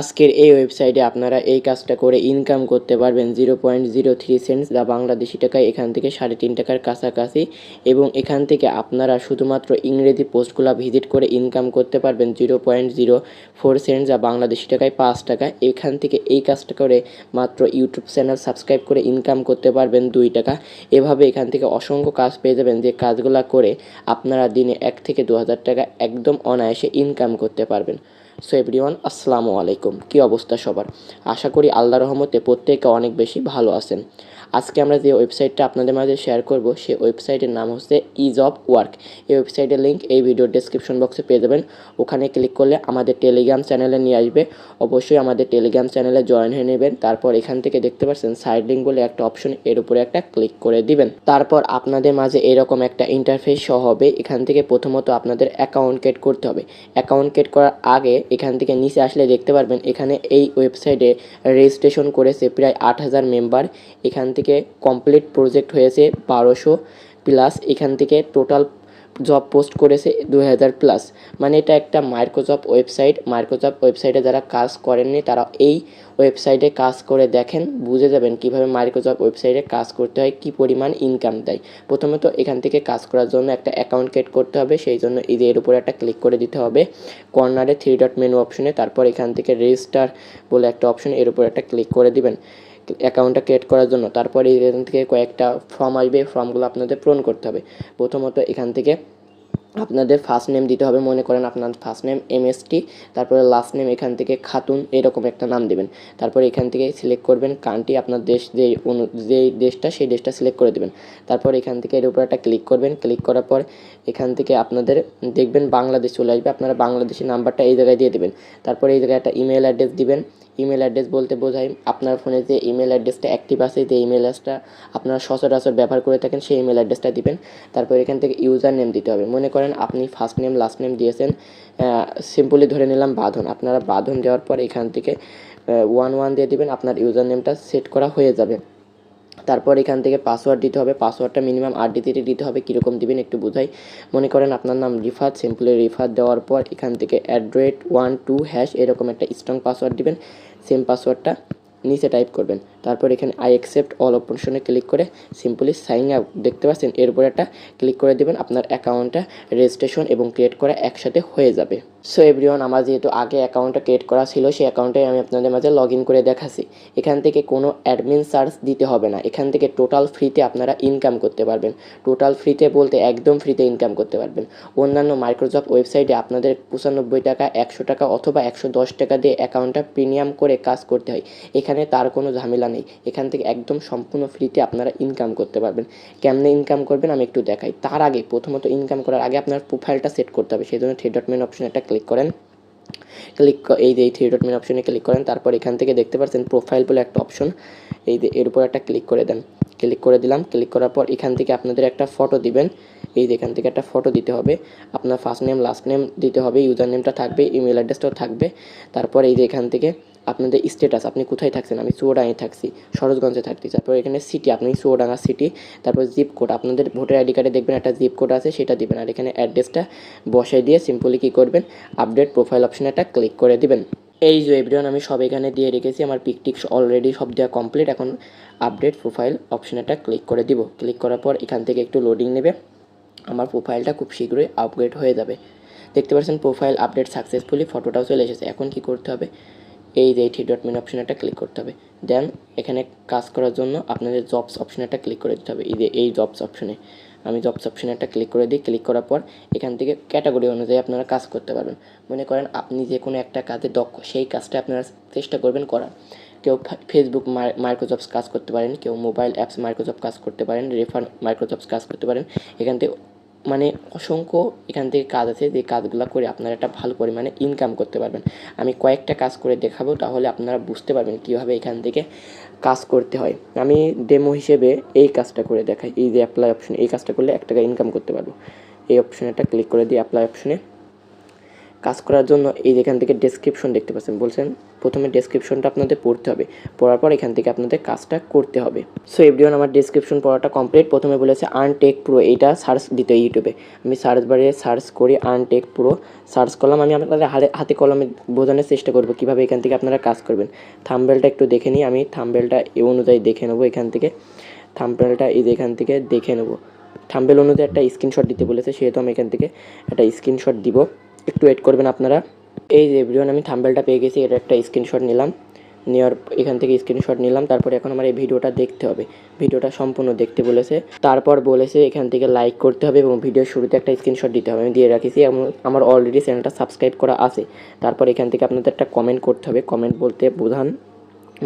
আজকের এই ওয়েবসাইটে আপনারা এই কাজটা করে ইনকাম করতে পারবেন zero point zero three cents যা বাংলাদেশি টাকায় এখান থেকে সাড়ে তিন টাকার কাছাকাছি এবং এখান থেকে আপনারা শুধুমাত্র ইংরেজি পোস্টগুলো ভিজিট করে ইনকাম করতে পারবেন zero point zero four cents যা বাংলাদেশি টাকায় পাঁচ টাকা। এখান থেকে এই কাজটা করে মাত্র ইউটিউব চ্যানেল সাবস্ক্রাইব করে ইনকাম করতে পারবেন দুই টাকা। এভাবে এখান থেকে অসংখ্য কাজ পেয়ে যাবেন। যে কাজগুলো করে আপনারা দিনে এক থেকে দু হাজার টাকা একদম অনায়াসে ইনকাম করতে পারবেন। সো এভরিওয়ান আসসালামু আলাইকুম কী অবস্থা সবার? আশা করি আল্লাহ রহমতে প্রত্যেকে অনেক বেশি ভালো আছেন। আজকে আমরা যে ওয়েবসাইটটা আপনাদের মাঝে শেয়ার করব সেই ওয়েবসাইটের নাম হচ্ছে ইজ অফ ওয়ার্ক এই ওয়েবসাইটের লিঙ্ক এই ভিডিওর ডেসক্রিপশন বক্সে পেয়ে যাবেন। ওখানে ক্লিক করলে আমাদের টেলিগ্রাম চ্যানেলে নিয়ে আসবে। অবশ্যই আমাদের টেলিগ্রাম চ্যানেলে জয়েন হয়ে নেবেন। তারপর এখান থেকে দেখতে পাচ্ছেন সাইড লিঙ্ক বলে একটা অপশন এর উপরে একটা ক্লিক করে দিবেন। তারপর আপনাদের মাঝে এরকম একটা ইন্টারফেস সহ হবে। এখান থেকে প্রথমত আপনাদের অ্যাকাউন্ট ক্রিয়েট করতে হবে। অ্যাকাউন্ট ক্রিয়েট করার আগে এখান থেকে নিচে আসলে দেখতে পারবেন, এখানে এই ওয়েবসাইটে রেজিস্ট্রেশন করেছে প্রায় আট হাজার মেম্বার এখান থেকে কমপ্লিট প্রজেক্ট হয়েছে বারোশো প্লাস এখান থেকে টোটাল জব পোস্ট করেছে দু হাজার প্লাস মানে এটা একটা মাইক্রোসফট ওয়েবসাইট মাইক্রোসফট ওয়েবসাইটে যারা কাজ করেননি, তারা এই ওয়েবসাইটে কাজ করে দেখেন, বুঝে যাবেন কীভাবে মাইক্রোসফট ওয়েবসাইটে কাজ করতে হয়, কী পরিমাণ ইনকাম দেয়। প্রথমত এখান থেকে কাজ করার জন্য একটা অ্যাকাউন্ট ক্রিয়েট করতে হবে, সেই জন্য এই যে এর উপরে একটা ক্লিক করে দিতে হবে। কর্নারে থ্রি ডট মেনু অপশনে তারপর এখান থেকে রেজিস্টার বলে একটা অপশন এর উপরে একটা ক্লিক করে দিবেন। অ্যাকাউন্টটা ক্রিয়েট করার জন্য, তারপরে এখান থেকে কয়েকটা ফর্ম আসবে ফর্মগুলো আপনাদের পূরণ করতে হবে। প্রথমত এখান থেকে আপনাদের ফার্স্ট নেম দিতে হবে, মনে করেন আপনার ফার্স্ট নেম এমএসটি তারপরে লাস্ট নেম এখান থেকে খাতুন, এরকম একটা নাম দেবেন। তারপরে এখান থেকে সিলেক্ট করবেন কান্ট্রি আপনার দেশ, যে অনু যেই দেশটা, সেই দেশটা সিলেক্ট করে দেবেন। তারপর এখান থেকে এর উপর একটা ক্লিক করবেন। ক্লিক করার পর এখান থেকে আপনাদের দেখবেন বাংলাদেশ চলে আসবে। আপনারা বাংলাদেশের নাম্বারটা এই জায়গায় দিয়ে দেবেন। তারপরে এই জায়গায় একটা ইমেল অ্যাড্রেস দিবেন। ইমেল অ্যাড্রেস বলতে বোঝাই, আপনার ফোনে যে ইমেল অ্যাড্রেসটা অ্যাক্টিভ আছে, যে ইমেল অ্যাড্রেসটা আপনারা সচরাচর ব্যবহার করে থাকেন, সেই ইমেল অ্যাড্রেসটা দিবেন। তারপর এখান থেকে ইউজার নেম দিতে হবে। মনে করেন আপনি ফার্স্ট নেম লাস্ট নেম দিয়েছেন সিম্পলি ধরে নিলাম বাঁধন। আপনারা বাঁধন দেওয়ার পর এখান থেকে ওয়ান ওয়ান দিয়ে দিবেন, আপনার ইউজার নেমটা সেট করা হয়ে যাবে। তারপর এখান থেকে পাসওয়ার্ড দিতে হবে। পাসওয়ার্ডটা মিনিমাম আট ডিজিটে দিতে হবে। কীরকম দিবেন একটু বোঝাই। মনে করেন আপনার নাম রিফাত সিম্পলি রিফাত দেওয়ার পর এখান থেকে অ্যাড্রেট ওয়ান টু হ্যাশ এরকম একটা স্ট্রং পাসওয়ার্ড দিবেন। সেম পাসওয়ার্ডটা নিচে টাইপ করবেন। তারপর এখানে আই অ্যাকসেপ্ট অল অপশনে ক্লিক করে সিম্পলি সাইন আপ দেখতে পাচ্ছেন? এর উপর একটা ক্লিক করে দেবেন। আপনার অ্যাকাউন্টটা রেজিস্ট্রেশন এবং ক্রিয়েট করা একসাথে হয়ে যাবে। সো এভরিওয়ান আমার যেহেতু আগে অ্যাকাউন্টটা ক্রিয়েট করা ছিল, সেই অ্যাকাউন্টে আমি আপনাদের মাঝে লগ ইন করে দেখাচ্ছি। এখান থেকে কোনো অ্যাডমিন চার্জ দিতে হবে না। এখান থেকে টোটাল ফ্রিতে আপনারা ইনকাম করতে পারবেন। টোটাল ফ্রিতে বলতে একদম ফ্রিতে ইনকাম করতে পারবেন। অন্যান্য মাইক্রোসফট ওয়েবসাইটে আপনাদের পঁচানব্বই টাকা, একশো টাকা অথবা একশো দশ টাকা দিয়ে অ্যাকাউন্টটা প্রিমিয়াম করে কাজ করতে হয়। এখানে তার কোনো ঝামেলা নেই। এখান থেকে একদম সম্পূর্ণ ফ্রিতে আপনারা ইনকাম করতে পারবেন। কেমনে ইনকাম করবেন আমি একটু দেখাই। তার আগে, প্রথমত ইনকাম করার আগে আপনার প্রোফাইলটা সেট করতে হবে। সেই জন্য থ্রি ডট মেন অপশন একটা ক্লিক করেন। ক্লিক এই যে এই থ্রি ডট মিন অপশনে ক্লিক করেন, তারপর এখান থেকে দেখতে পাচ্ছেন প্রোফাইল বলে একটা অপশন এই যে এর উপর একটা ক্লিক করে দেন। ক্লিক করে দিলাম ক্লিক করার পর এখান থেকে আপনাদের একটা ফটো দিবেন। এই যে এখান থেকে একটা ফটো দিতে হবে। আপনার ফার্স্ট নেম লাস্ট নেম দিতে হবে ইউজার নেমটা থাকবে ইমেল অ্যাড্রেসটাও থাকবে। তারপর এই যে এখান থেকে আপনাদের স্টেটাস আপনি কোথায় থাকছেন? আমি চুয়াডাঙ্গায় থাকছি, সরোজগঞ্জে থাকছি। তারপর এখানে সিটি আপনি চুয়াডাঙ্গা সিটি তারপর জিপ কোড আপনাদের ভোটার আইডি কার্ডে দেখবেন একটা জিপ কোড আছে, সেটা দিবেন। আর এখানে অ্যাড্রেসটা বসাই দিয়ে সিম্পলি কী করবেন? আপডেট প্রোফাইল অপশনে একটা ক্লিক করে দিবেন। এই যে এভরিওয়ান, আমি সব এখানে দিয়ে রেখেছি। আমার পিকটিক অলরেডি সব দেওয়া কমপ্লিট এখন আপডেট প্রোফাইল অপশনে একটা ক্লিক করে দিব। ক্লিক করার পর এখান থেকে একটু লোডিং নেবে। আমার প্রোফাইলটা খুব শীঘ্রই আপগ্রেড হয়ে যাবে। দেখতে পাচ্ছেন প্রোফাইল আপডেট সাকসেসফুলি ফটোটাও চলে এসেছে। এখন কি করতে হবে? এই যে থ্রি ডট মেন অপশনে একটা ক্লিক করতে হবে। দেন এখানে কাজ করার জন্য আপনাদের জবস অপশনে একটা ক্লিক করে দিতে হবে। এই যে এই জবস অপশনে আমি জবস অপশনে একটা ক্লিক করে দিই। ক্লিক করার পর এখান থেকে ক্যাটাগরি অনুযায়ী আপনারা কাজ করতে পারবেন। মনে করেন আপনি যে কোনো একটা কাজে দক্ষ, সেই কাজটা আপনারা চেষ্টা করবেন করার। কেউ ফেসবুক মাইক্রোজবস কাজ করতে পারেন, কেউ মোবাইল অ্যাপস মাইক্রোজব কাজ করতে পারেন রেফার মাইক্রোজবস কাজ করতে পারেন। এখান থেকে মানে অসংখ্য এখান থেকে কাজ আছে, যে কাজগুলো করে আপনারা একটা ভালো পরিমাণে ইনকাম করতে পারবেন। আমি কয়েকটা কাজ করে দেখাবো, তাহলে আপনারা বুঝতে পারবেন কীভাবে এখান থেকে কাজ করতে হয়। আমি ডেমো হিসেবে এই কাজটা করে দেখাই, এই যে অ্যাপ্লাই অপশন এই কাজটা করলে এক টাকা ইনকাম করতে পারব। এই অপশনে একটা ক্লিক করে দিই অ্যাপ্লাই অপশনে কাজ করার জন্য এই যেখান থেকে ডেসক্রিপশন দেখতে পাচ্ছেন, বলছেন প্রথমে ডেসক্রিপশনটা আপনাদের পড়তে হবে, পড়ার পর এখান থেকে আপনাদের কাজটা করতে হবে। সো এভরিওয়ান আমার ডেসক্রিপশন পড়াটা কমপ্লিট প্রথমে বলেছে আর্ন টেক প্রো এইটা সার্চ দিতে ইউটিউবে আমি সার্চ বারে সার্চ করি আর্ন টেক প্রো সার্চ করলাম, আমি আপনাদের হাতে হাতে কলমে বোঝানোর চেষ্টা করব কীভাবে এখান থেকে আপনারা কাজ করবেন। থাম্বেলটা একটু দেখে নিই আমি থাম্বেলটা এ অনুযায়ী দেখে নেব এখান থেকে। থাম্বেলটা এই এখান থেকে দেখে নেব। থাম্বেল অনুযায়ী একটা স্ক্রিনশট দিতে বলেছে, সেহেতু আমি এখান থেকে একটা স্ক্রিনশট দিব। একটু ওয়েট করবেন আপনারা। এই যে এভরিওয়ান আমি থাম্বেলটা পেয়ে গেছি, এটা একটা স্ক্রিনশট নিলাম। নেওয়ার এখান থেকে স্ক্রিনশট নিলাম, তারপরে এখন আমার এই ভিডিওটা দেখতে হবে। ভিডিওটা সম্পূর্ণ দেখতে বলেছে। তারপর বলেছে এখান থেকে লাইক করতে হবে এবং ভিডিওর শুরুতে একটা স্ক্রিনশট দিতে হবে। আমি দিয়ে রাখিছি, এবং আমার অলরেডি চ্যানেলটা সাবস্ক্রাইব করা আছে। তারপর এখান থেকে আপনাদের একটা কমেন্ট করতে হবে। কমেন্ট বলতে বোঝান,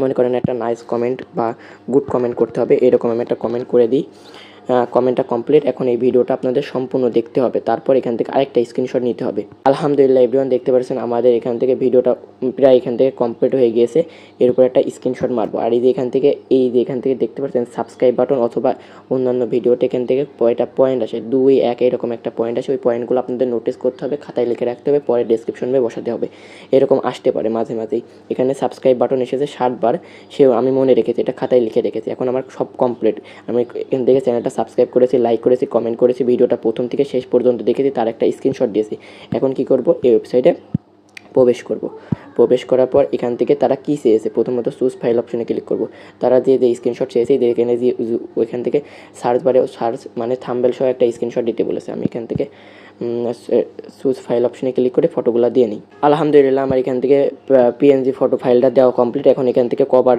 মনে করেন একটা নাইস কমেন্ট বা গুড কমেন্ট করতে হবে। এরকম আমি একটা কমেন্ট করে দিই। কমেন্টটা কমপ্লিট এখন এই ভিডিওটা আপনাদের সম্পূর্ণ দেখতে হবে। তারপর এখান থেকে আরেকটা স্ক্রিনশট নিতে হবে। আলহামদুলিল্লাহ এভরিওয়ান দেখতে পাচ্ছেন আমাদের এখান থেকে ভিডিওটা প্রায় এখান থেকে কমপ্লিট হয়ে গিয়েছে। এর উপর একটা স্ক্রিনশট মারবো। আর এই যে এখান থেকে, এই যে এখান থেকে দেখতে পাচ্ছেন সাবস্ক্রাইব বাটন অথবা অন্যান্য ভিডিওতে এখান থেকে কয়টা পয়েন্ট আসে? দুই, এক, এরকম একটা পয়েন্ট আসে। ওই পয়েন্টগুলো আপনাদের নোটিস করতে হবে, খাতায় লিখে রাখতে হবে, পরে ডেসক্রিপশনে বসাতে হবে। এরকম আসতে পারে মাঝে মাঝেই। এখানে সাবস্ক্রাইব বাটন এসেছে ষাটবার সেও আমি মনে রেখেছি, এটা খাতায় লিখে রেখেছি। এখন আমার সব কমপ্লিট আমি এখান থেকে চ্যানেলটা সাবস্ক্রাইব করেছি লাইক করেছি কমেন্ট করেছি, ভিডিওটা প্রথম থেকে শেষ পর্যন্ত দেখেছি, তার একটা স্ক্রিনশট দিয়েছি। এখন কি করব? এই ওয়েবসাইটে প্রবেশ করব। প্রবেশ করার পর এখান থেকে তারা কী চেয়েছে? প্রথমত চুজ ফাইল অপশনে ক্লিক করব। তারা যে যে স্ক্রিনশট চেয়েছে এখানে যে ওইখান থেকে সার্চ বারে সার্চ মানে থাম্বেল সহ একটা স্ক্রিনশট দিতে বলেছে। আমি এখান থেকে চুজ ফাইল অপশনে ক্লিক করে ফটোগুলো দিয়ে নিই। আলহামদুলিল্লাহ, আমার এখান থেকে পিএনজি ফটো ফাইলটা দেওয়া কমপ্লিট এখন এখান থেকে কবার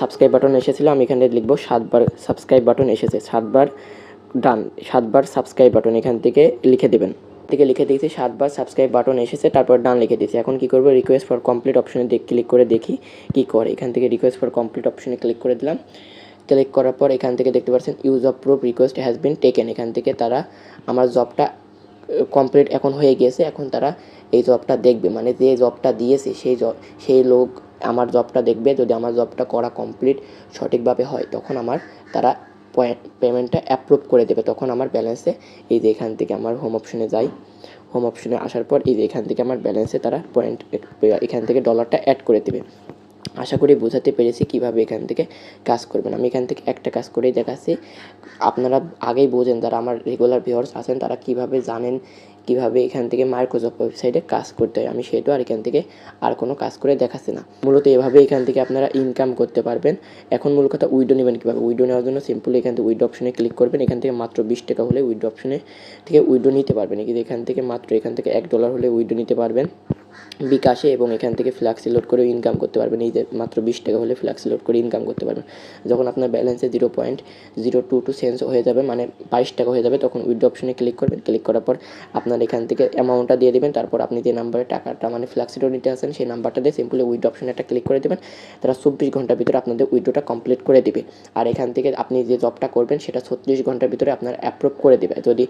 সাবস্ক্রাইব বাটন এসেছিল, আমি এখানে লিখব সাতবার সাবস্ক্রাইব বাটন এসেছে। সাতবার ডান সাতবার সাবস্ক্রাইব বাটন এখান থেকে লিখে দেবেন। থেকে লিখে দিয়েছি, সাতবার সাবস্ক্রাইব বাটন এসেছে, তারপর ডান লিখে দিয়েছি। এখন কি করব? রিকোয়েস্ট ফর কমপ্লিট অপশনে ক্লিক করে দেখি কি করে। এখান থেকে রিকোয়েস্ট ফর কমপ্লিট অপশনে ক্লিক করে দিলাম। ক্লিক করার পর এখান থেকে দেখতে পাচ্ছেন use of proof request has been taken এখান থেকে তারা আমার জবটা কমপ্লিট এখন হয়ে গিয়েছে, এখন তারা এই জবটা দেখবে। মানে যে জবটা দিয়েছে সেই জব সেই লোক আমার জবটা দেখবে। যদি আমার জবটা করা কমপ্লিট সঠিকভাবে হয়, তখন আমার তারা পেমেন্টটা অ্যাপ্রুভ করে দেবে। তখন আমার ব্যালেন্সে এই যে এখান থেকে আমার হোম অপশনে যাই। হোম অপশনে আসার পর এই যে এখান থেকে আমার ব্যালেন্সে তারা পয়েন্ট এখান থেকে ডলারটা অ্যাড করে দেবে। আশা করি বোঝাতে পেরেছি কীভাবে এখান থেকে কাজ করবেন। আমি এখান থেকে একটা কাজ করেই দেখাচ্ছি। আপনারা আগেই বোঝেন যারা আমার রেগুলার ভিউয়ার্স আছেন, তারা কীভাবে জানেন কীভাবে এখান থেকে মাইক্রোসফট ওয়েবসাইটে কাজ করতে হয়। আমি সেটা আর এখান থেকে আর কোনো কাজ করে দেখাচ্ছি না। মূলত এভাবে এখান থেকে আপনারা ইনকাম করতে পারবেন। এখন মূল কথা উইডো নেবেন কীভাবে? উইডো নেওয়ার জন্য সিম্পলি এখান থেকে উইডো অপশনে ক্লিক করবেন। এখান থেকে মাত্র বিশ টাকা হলে উইডো অপশনে থেকে উইডো নিতে পারবেন। কিন্তু এখান থেকে মাত্র এখান থেকে এক ডলার হলে উইডো নিতে পারবেন। বিকাশে এবং এখান থেকে ফ্ল্যাক্সি লোড করে ইনকাম করতে পারবেন। এই যে মাত্র বিশ টাকা হলে ফ্ল্যাক্সি লোড করে ইনকাম করতে পারবেন। যখন আপনার ব্যালেন্সে zero point zero two two cents হয়ে যাবে মানে বাইশ টাকা হয়ে যাবে, তখন উইডো অপশনে ক্লিক করবেন। ক্লিক করার পর আপনার এখান থেকে অ্যামাউন্টটা দিয়ে দেবেন। তারপর আপনি যে নাম্বারে টাকাটা মানে ফ্ল্যাক্সিডো নিতে আসেন সেই নাম্বারটা দিয়ে সিম্পলি উইডো অপশনে একটা ক্লিক করে দেবেন। তারা চব্বিশ ঘণ্টার ভিতরে আপনাদের উইডোটা কমপ্লিট করে দেবে। আর এখান থেকে আপনি যে জবটা করবেন, সেটা ছত্রিশ ঘণ্টার ভিতরে আপনার অ্যাপ্রুভ করে দেবে। যদি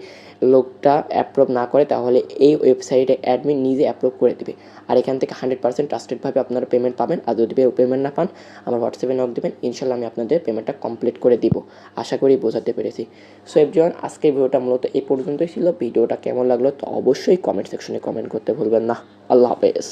লোকটা অ্যাপ্রুভ না করে, তাহলে এই ওয়েবসাইটে অ্যাডমিন নিজে অ্যাপ্রুভ করে দেবে। আর এখান থেকে হান্ড্রেড পার্সেন্ট ট্রাস্টেডভাবে আপনারা পেমেন্ট পাবেন। আর যদি পেমেন্ট না পান, আমার হোয়াটসঅ্যাপে নক দেবেন। ইনশাল্লাহ আমি আপনাদের পেমেন্টটা কমপ্লিট করে দিব। আশা করি বোঝাতে পেরেছি। সো এভরিওয়ান আজকের ভিডিওটা মূলত এই পর্যন্তই ছিল। ভিডিওটা কেমন লাগল তো অবশ্যই কমেন্ট সেকশনে কমেন্ট করতে ভুলবেন না। আল্লাহ হাফেজ।